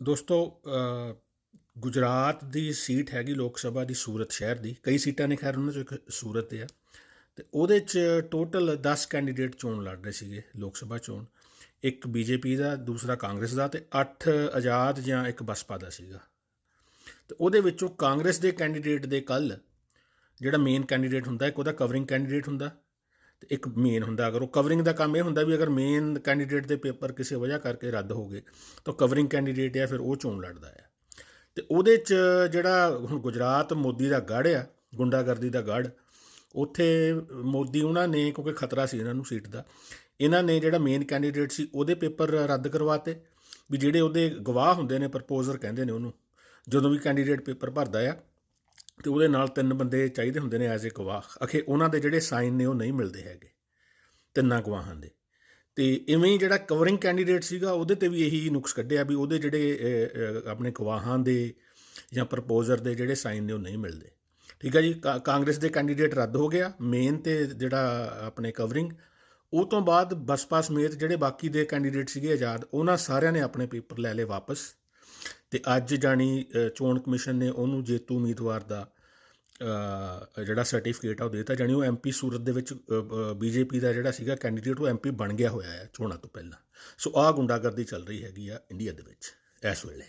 ਦੋਸਤੋ ਗੁਜਰਾਤ ਦੀ ਸੀਟ ਹੈਗੀ ਲੋਕ ਸਭਾ ਦੀ ਸੂਰਤ ਸ਼ਹਿਰ ਦੀ। ਕਈ ਸੀਟਾਂ ਨੇ ਖੈਰ ਉਹਨਾਂ ਚੋਂ ਇੱਕ ਸੂਰਤ ਹੈ ਤੇ ਉਹਦੇ ਚ ਟੋਟਲ 10 ਕੈਂਡੀਡੇਟ ਚੋਣ ਲੜ ਰਹੇ ਸੀਗੇ ਲੋਕ ਸਭਾ ਚੋਣ। ਇੱਕ ਬੀਜੇਪੀ ਦਾ, ਦੂਸਰਾ ਕਾਂਗਰਸ ਦਾ ਤੇ 8 ਆਜ਼ਾਦ ਜਾਂ ਇੱਕ ਬਸਪਾ ਦਾ ਸੀਗਾ। ਤੇ ਉਹਦੇ ਵਿੱਚੋਂ ਕਾਂਗਰਸ ਦੇ ਕੈਂਡੀਡੇਟ ਦੇ ਕੱਲ ਜਿਹੜਾ ਮੇਨ ਕੈਂਡੀਡੇਟ ਹੁੰਦਾ, ਇੱਕ ਉਹਦਾ ਕਵਰਿੰਗ ਕੈਂਡੀਡੇਟ ਹੁੰਦਾ। ਤੇ ਇੱਕ ਮੇਨ ਹੁੰਦਾ, ਅਗਰ ਉਹ ਕਵਰਿੰਗ ਦਾ ਕੰਮ ਇਹ ਹੁੰਦਾ ਵੀ ਅਗਰ ਮੇਨ ਕੈਂਡੀਡੇਟ ਦੇ ਪੇਪਰ ਕਿਸੇ ਵਜ੍ਹਾ ਕਰਕੇ ਰੱਦ ਹੋ ਗਏ, ਤਾਂ ਕਵਰਿੰਗ ਕੈਂਡੀਡੇਟ ਆ ਫਿਰ ਉਹ ਚੋਣ ਲੜਦਾ ਆ ਤੇ ਉਹਦੇ ਚ ਜਿਹੜਾ ਹੁਣ ਗੁਜਰਾਤ ਮੋਦੀ ਦਾ ਗੜ੍ਹ ਆ, ਗੁੰਡਾਗਰਦੀ ਦਾ ਗੜ੍ਹ, ਉੱਥੇ ਮੋਦੀ ਉਹਨਾਂ ਨੇ, ਕਿਉਂਕਿ ਖਤਰਾ ਸੀ ਇਹਨਾਂ ਨੂੰ ਸੀਟ ਦਾ, ਇਹਨਾਂ ਨੇ ਜਿਹੜਾ ਮੇਨ ਕੈਂਡੀਡੇਟ ਸੀ, ਉਹਦੇ ਪੇਪਰ ਰੱਦ ਕਰਵਾਤੇ, ਵੀ ਜਿਹੜੇ ਉਹਦੇ ਗਵਾਹ ਹੁੰਦੇ ਨੇ, ਪ੍ਰਪੋਜ਼ਰ ਕਹਿੰਦੇ ਨੇ ਉਹਨੂੰ, ਜਦੋਂ ਵੀ ਕੈਂਡੀਡੇਟ ਪੇਪਰ ਭਰਦਾ ਆ ਤੇ ਉਹਦੇ ਨਾਲ ਤਿੰਨ ਬੰਦੇ ਚਾਹੀਦੇ ਹੁੰਦੇ ਨੇ ਐਜ਼ ਅ ਗਵਾਹ। ਅਖੇ ਉਹਨਾਂ ਦੇ ਜਿਹੜੇ ਸਾਈਨ ਨੇ ਉਹ ਨਹੀਂ ਮਿਲਦੇ ਹੈਗੇ, ਤਿੰਨਾਂ ਗਵਾਹਾਂ ਦੇ। ਤੇ ਇਵੇਂ ਹੀ ਜਿਹੜਾ ਕਵਰਿੰਗ ਕੈਂਡੀਡੇਟ ਸੀਗਾ, ਉਹਦੇ ਤੇ ਵੀ ਇਹੀ ਨੁਕਸ ਕੱਢਿਆ ਵੀ ਉਹਦੇ ਜਿਹੜੇ ਆਪਣੇ ਗਵਾਹਾਂ ਦੇ ਜਾਂ ਪ੍ਰਪੋਜ਼ਰ ਦੇ ਜਿਹੜੇ ਸਾਈਨ ਨੇ ਉਹ ਨਹੀਂ ਮਿਲਦੇ। ਠੀਕ ਹੈ ਜੀ? ਕਾ- ਕਾਂਗਰਸ ਦੇ ਕੈਂਡੀਡੇਟ ਰੱਦ ਹੋ ਗਿਆ ਮੇਨ ਤੇ ਜਿਹੜਾ ਆਪਣੇ ਕਵਰਿੰਗ ਉਹ ਤੋਂ ਬਾਅਦ ਬਸਪਾ ਸਮੇਤ ਜਿਹੜੇ ਬਾਕੀ ਦੇ ਕੈਂਡੀਡੇਟ ਸੀਗੇ ਆਜ਼ਾਦ, ਉਹਨਾਂ ਸਾਰਿਆਂ ਨੇ ਆਪਣੇ ਪੇਪਰ ਲੈ ਲਏ ਵਾਪਸ। ਤੇ ਅੱਜ ਜਾਣੀ ਚੋਣ ਕਮਿਸ਼ਨ ਨੇ ਉਹਨੂੰ ਜੇਤੂ ਉਮੀਦਵਾਰ ਦਾ ਜਿਹੜਾ ਸਰਟੀਫਿਕੇਟ ਆ ਉਹ ਦੇਤਾ। ਜਾਣੀ ਉਹ ਐਮਪੀ ਸੂਰਤ ਦੇ ਵਿੱਚ ਬੀਜੇਪੀ ਦਾ ਜਿਹੜਾ ਸੀਗਾ ਕੈਂਡੀਡੇਟ ਉਹ ਐਮਪੀ ਬਣ ਗਿਆ ਹੋਇਆ ਹੈ ਚੋਣਾਂ ਤੋਂ ਪਹਿਲਾਂ। ਸੋ ਆਹ ਗੁੰਡਾਗਰਦੀ ਚੱਲ ਰਹੀ ਹੈਗੀ ਆ ਇੰਡੀਆ ਦੇ ਵਿੱਚ ਇਸ ਵੇਲੇ।